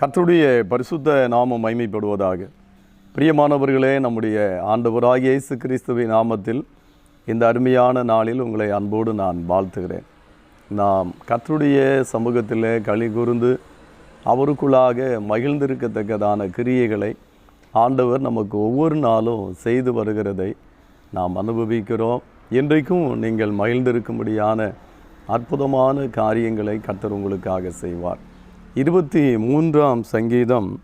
கர்த்தருடைய பரிசுத்த நாமம் மைமைப்படுவதாக பிரியமானவர்களே நம்முடைய ஆண்டவராகிய இயேசு கிறிஸ்துவின் நாமத்தில் இந்த அருமையான நாளில் உங்களை அன்போடு நான் வாழ்த்துகிறேன். நாம் கர்த்தருடைய சமூகத்தில் களி கூர்ந்து அவருக்குள்ளாக மகிழ்ந்திருக்கத்தக்கதான கிரியைகளை ஆண்டவர் நமக்கு ஒவ்வொரு நாளும் செய்து வருகிறதை நாம் அனுபவிக்கிறோம். இன்றைக்கும் நீங்கள் மகிழ்ந்திருக்கும்படியான அற்புதமான காரியங்களை கர்த்தர் உங்களுக்காக செய்வார். இருபத்தி மூன்றாம் சங்கீதம்.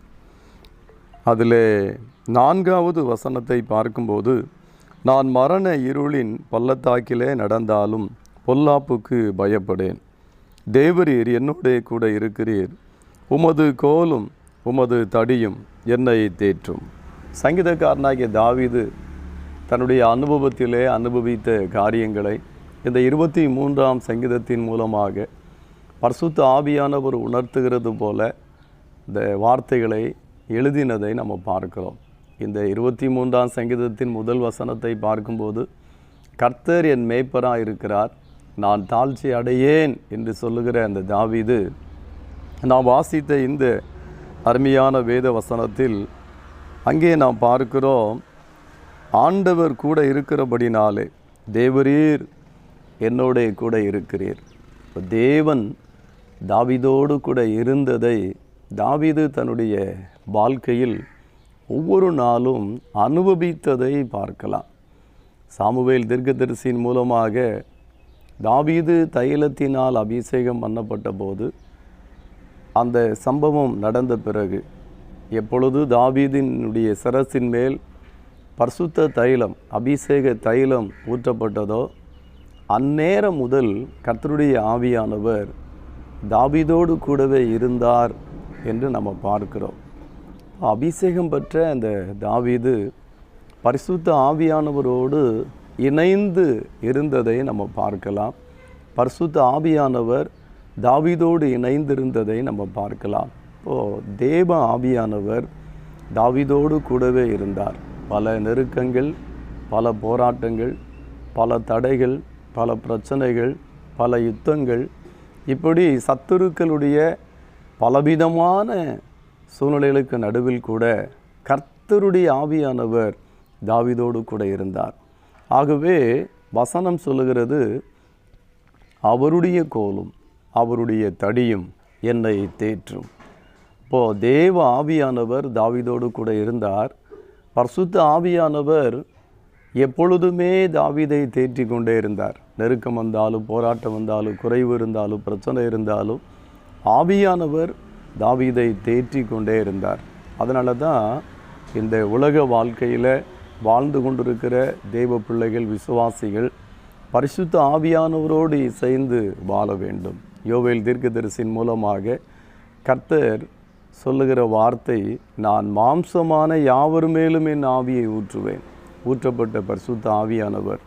அதில் நான்காவது வசனத்தை பார்க்கும்போது நான் மரண இருளின் பள்ளத்தாக்கிலே நடந்தாலும் பொல்லாப்புக்கு பயப்படேன். தேவரீர் என்னோடே கூட இருக்கிறீர். உமது கோலும் உமது தடியும் என்னை தேற்றும். சங்கீதக்காரனாகிய தாவீது தன்னுடைய அனுபவத்திலே அனுபவித்த காரியங்களை இந்த இருபத்தி மூன்றாம் சங்கீதத்தின் மூலமாக பரிசுத்த ஆவியானவர் உணர்த்துகிறது போல இந்த வார்த்தைகளை எழுதினதை நம்ம பார்க்கிறோம். இந்த இருபத்தி மூன்றாம் சங்கீதத்தின் முதல் வசனத்தை பார்க்கும்போது கர்த்தர் என் மேய்ப்பராக இருக்கிறார் நான் தாழ்ச்சி அடையேன் என்று சொல்லுகிற அந்த தாவிது நாம் வாசித்த இந்த அருமையான வேத வசனத்தில் அங்கே நாம் பார்க்கிறோம் ஆண்டவர் கூட இருக்கிறபடினாலே தேவரீர் என்னோடைய கூட இருக்கிறீர். தேவன் தாவிதோடு கூட இருந்ததை தாவிது தன்னுடைய வாழ்க்கையில் ஒவ்வொரு நாளும் அனுபவித்ததை பார்க்கலாம். சாமுவேல் தீர்க்கதரிசியின் மூலமாக தாவீது தைலத்தினால் அபிஷேகம் பண்ணப்பட்ட போது அந்த சம்பவம் நடந்த பிறகு எப்பொழுது தாவீதினுடைய சிரசின் மேல் பர்சுத்த தைலம் அபிஷேக தைலம் ஊற்றப்பட்டதோ அந்நேரம் முதல் கர்த்தருடைய ஆவியானவர் தாவிதோடு கூடவே இருந்தார் என்று நம்ம பார்க்கிறோம். அபிஷேகம் பெற்ற அந்த தாவிது பரிசுத்த ஆவியானவரோடு இணைந்து இருந்ததை நம்ம பார்க்கலாம். பரிசுத்த ஆவியானவர் தாவிதோடு இணைந்திருந்ததை நம்ம பார்க்கலாம். இப்போது தேவ ஆவியானவர் தாவிதோடு கூடவே இருந்தார். பல நெருக்கங்கள் பல போராட்டங்கள் பல தடைகள் பல பிரச்சனைகள் பல யுத்தங்கள் இப்படி சத்துருக்களுடைய பலவிதமான சூழ்நிலைகளுக்கு நடுவில் கூட கர்த்தருடைய ஆவியானவர் தாவிதோடு கூட இருந்தார். ஆகவே வசனம் சொல்லுகிறது அவருடைய கோலும் அவருடைய தடியும் என்னை தேற்றும். இப்போது தேவ ஆவியானவர் தாவிதோடு கூட இருந்தார். பர்சுத்த ஆவியானவர் எப்பொழுதுமே தாவிதை தேற்றி கொண்டே இருந்தார். நெருக்கம் வந்தாலும் போராட்டம் வந்தாலும் குறைவு இருந்தாலும் பிரச்சனை இருந்தாலும் ஆவியானவர் தாவீதை தேற்றி கொண்டே இருந்தார். அதனால தான் இந்த உலக வாழ்க்கையில் வாழ்ந்து கொண்டிருக்கிற தெய்வ பிள்ளைகள் விசுவாசிகள் பரிசுத்த ஆவியானவரோடு இசைந்து வாழ வேண்டும். யோவேல் தீர்க்கதரிசின் மூலமாக கர்த்தர் சொல்லுகிற வார்த்தை நான் மாம்சமான யாவர் மேலும் என் ஆவியை ஊற்றுவேன். ஊற்றப்பட்ட பரிசுத்த ஆவியானவர்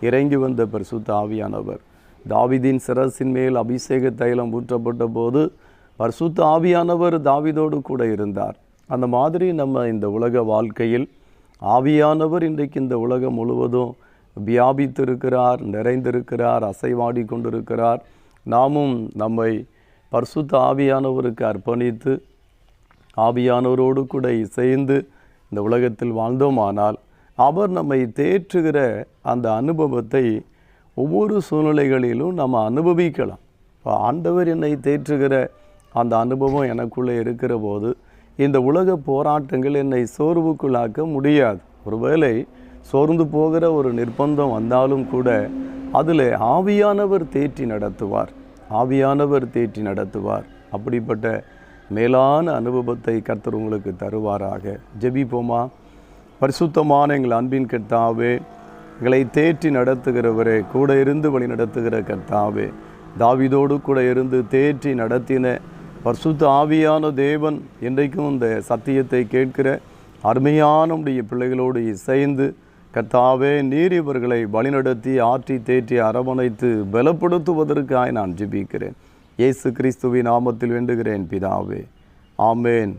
இறங்கி வந்த பரிசுத்த ஆவியானவர். தாவிதின் சிரசின் மேல் அபிஷேக தைலம் ஊற்றப்பட்ட போது பரிசுத்த ஆவியானவர் தாவிதோடு கூட இருந்தார். அந்த மாதிரி நம்ம இந்த உலக வாழ்க்கையில் ஆவியானவர் இன்றைக்கு இந்த உலகம் முழுவதும் வியாபித்திருக்கிறார் நிறைந்திருக்கிறார் அசைவாடி கொண்டிருக்கிறார். நாமும் நம்மை பரிசுத்த ஆவியானவருக்கு அர்ப்பணித்து ஆவியானவரோடு கூட இசைந்து இந்த உலகத்தில் வாழ்ந்தோமானால் அவர் நம்மை தேற்றுகிற அந்த அனுபவத்தை ஒவ்வொரு சூழ்நிலைகளிலும் நம்ம அனுபவிக்கலாம். இப்போ ஆண்டவர் என்னை தேற்றுகிற அந்த அனுபவம் எனக்குள்ளே இருக்கிற போது இந்த உலக போராட்டங்கள் என்னை சோர்வுக்குள்ளாக்க முடியாது. ஒருவேளை சோர்ந்து போகிற ஒரு நிர்பந்தம் வந்தாலும் கூட அதில் ஆவியானவர் தேற்றி நடத்துவார். ஆவியானவர் தேற்றி நடத்துவார். அப்படிப்பட்ட மேலான அனுபவத்தை கர்த்தர் உங்களுக்கு தருவாராக. ஜெபிப்போமா? பரிசுத்தமான எங்கள் அன்பின் கர்த்தாவே எங்களை தேற்றி நடத்துகிறவரே கூட இருந்து வழி நடத்துகிற கர்த்தாவே. தாவிதோடு கூட இருந்து தேற்றி நடத்தின பரிசுத்த ஆவியான தேவன் என்றைக்கும் இந்த சத்தியத்தை கேட்கிற அருமையான உடைய பிள்ளைகளோடு இசைந்து கர்த்தாவே நீர் இவர்களை வழிநடத்தி ஆற்றி தேற்றி அரவணைத்து பலப்படுத்துவதற்காக நான் ஜிபிக்கிறேன். இயேசு கிறிஸ்துவின் நாமத்தில் வேண்டுகிறேன் பிதாவே. ஆமேன்.